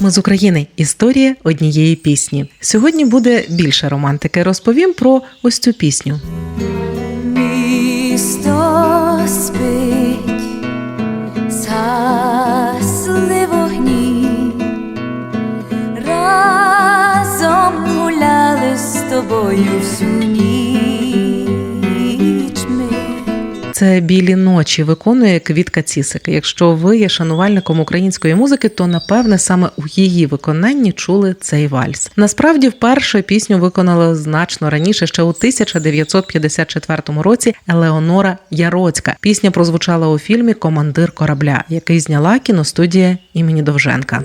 Ми з України. Історія однієї пісні. Сьогодні буде більше романтики. Розповім про ось цю пісню. Місто спить, вогні, разом гуляли з тобою всю Це білі ночі виконує Квітка Цісик. Якщо ви є шанувальником української музики, то напевне саме у її виконанні чули цей вальс. Насправді, вперше пісню виконала значно раніше, ще у 1954 році. Елеонора Яроцька. Пісня прозвучала у фільмі Командир корабля, який зняла кіностудія імені Довженка.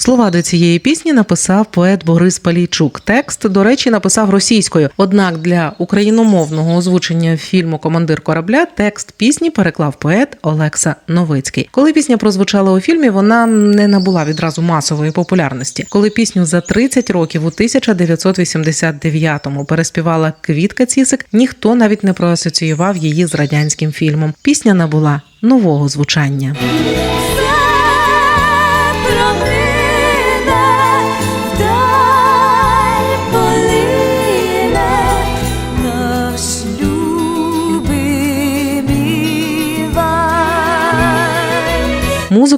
Слова до цієї пісні написав поет Борис Палійчук. Текст, до речі, написав російською. Однак для україномовного озвучення фільму Командир корабля текст пісні переклав поет Олекса Новицький. Коли пісня прозвучала у фільмі, вона не набула відразу масової популярності. Коли пісню за 30 років у 1989-му переспівала Квітка Цісик, ніхто навіть не проасоціював її з радянським фільмом. Пісня набула нового звучання.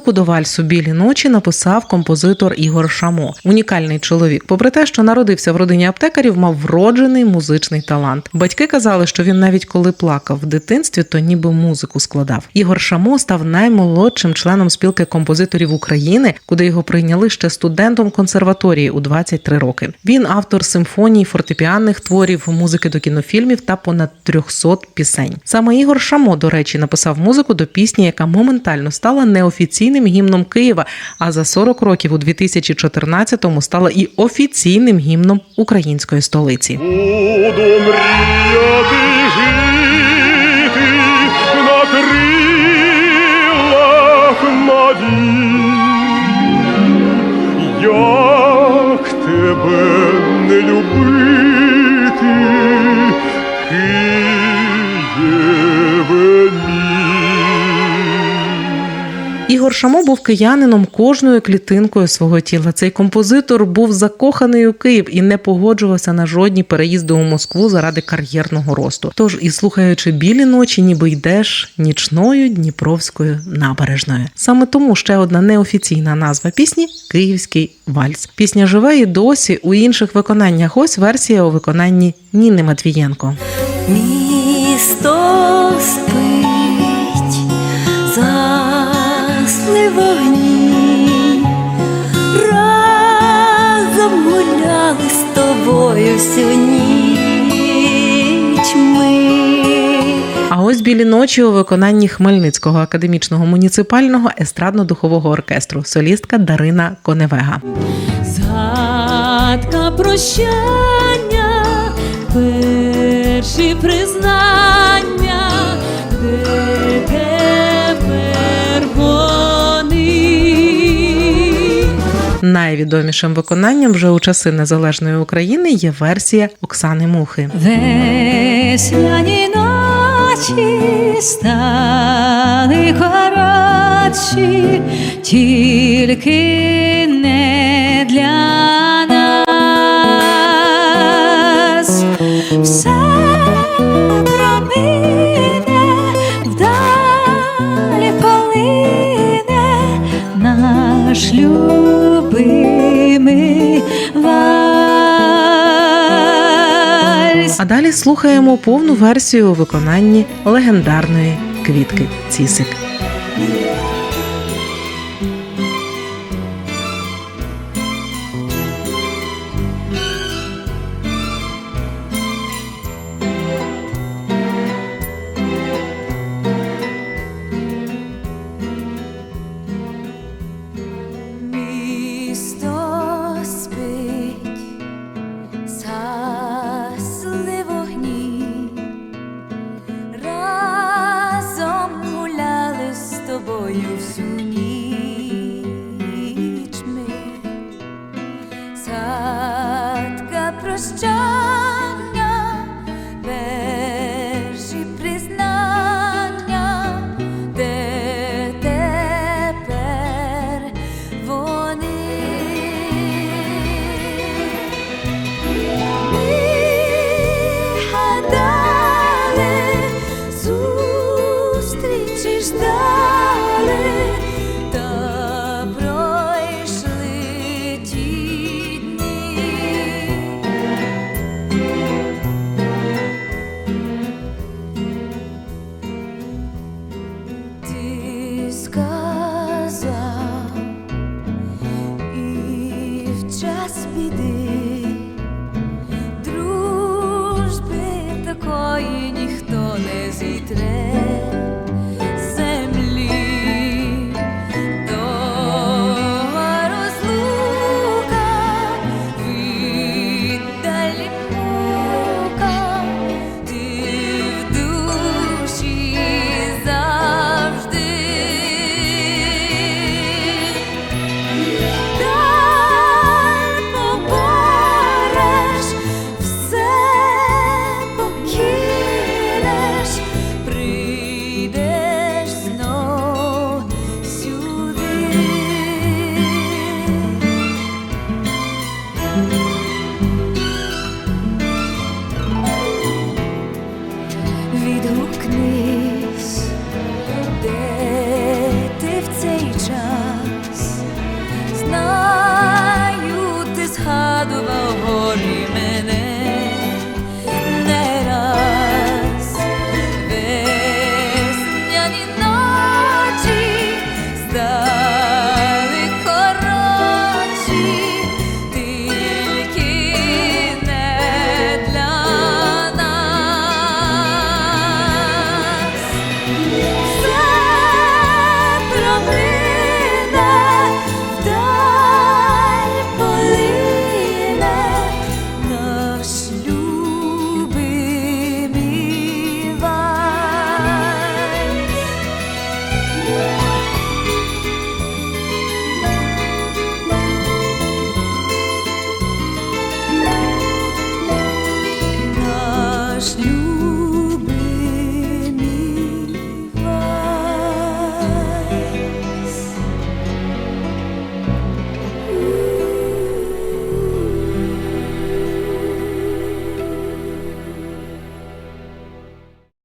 Вальс. Музику до вальсу білі ночі написав композитор Ігор Шамо. Унікальний чоловік. Попри те, що народився в родині аптекарів, мав вроджений музичний талант. Батьки казали, що він навіть коли плакав в дитинстві, то ніби музику складав. Ігор Шамо став наймолодшим членом спілки композиторів України, куди його прийняли ще студентом консерваторії у 23 роки. Він автор симфоній, фортепіанних творів, музики до кінофільмів та понад 300 пісень. Саме Ігор Шамо, до речі, написав музику до пісні, яка моментально стала неофіційним гімном Києва. А за 40 років у 2014-му стала і офіційним гімном української столиці. Буду мріяти жити на крилах надій. Як тебе не любити, Ігор Шамо був киянином кожною клітинкою свого тіла. Цей композитор був закоханий у Київ і не погоджувався на жодні переїзди у Москву заради кар'єрного росту. Тож і слухаючи білі ночі, ніби йдеш нічною дніпровською набережною. Саме тому ще одна неофіційна назва пісні Київський вальс. Пісня живе і досі у інших виконаннях. Ось версія у виконанні Ніни Матвієнко. Місто спить, засли вогні, разом гуляли з тобою всю ніч ми. А ось білі ночі у виконанні Хмельницького академічного муніципального естрадно-духового оркестру, солістка Дарина Коневега. Згадка прощання, перші признання, Найвідомішим виконанням вже у часи незалежної України є версія Оксани Мухи. Весняні ночі стали коротші, тільки А далі слухаємо повну версію у виконанні легендарної квітки Цісик. darkness.